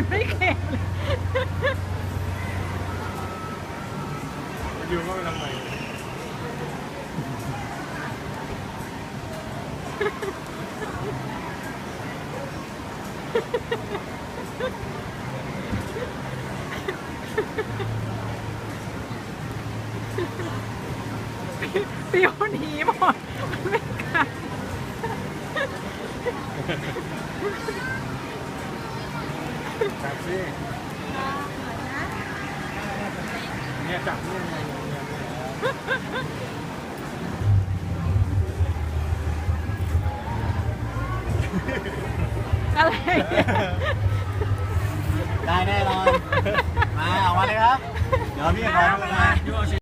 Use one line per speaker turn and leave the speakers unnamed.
มันไม่แข็งยืมก็ไปทำไม
ปียวหนีหมดไม่กัน
จับสิเนี่ยจับเนี่ยเนี่ยเนี่ยเนี่ย
อะไร
ได้แน่นอน มาออกมาเลยครับ เดี๋ยวพี่ขอดูนะ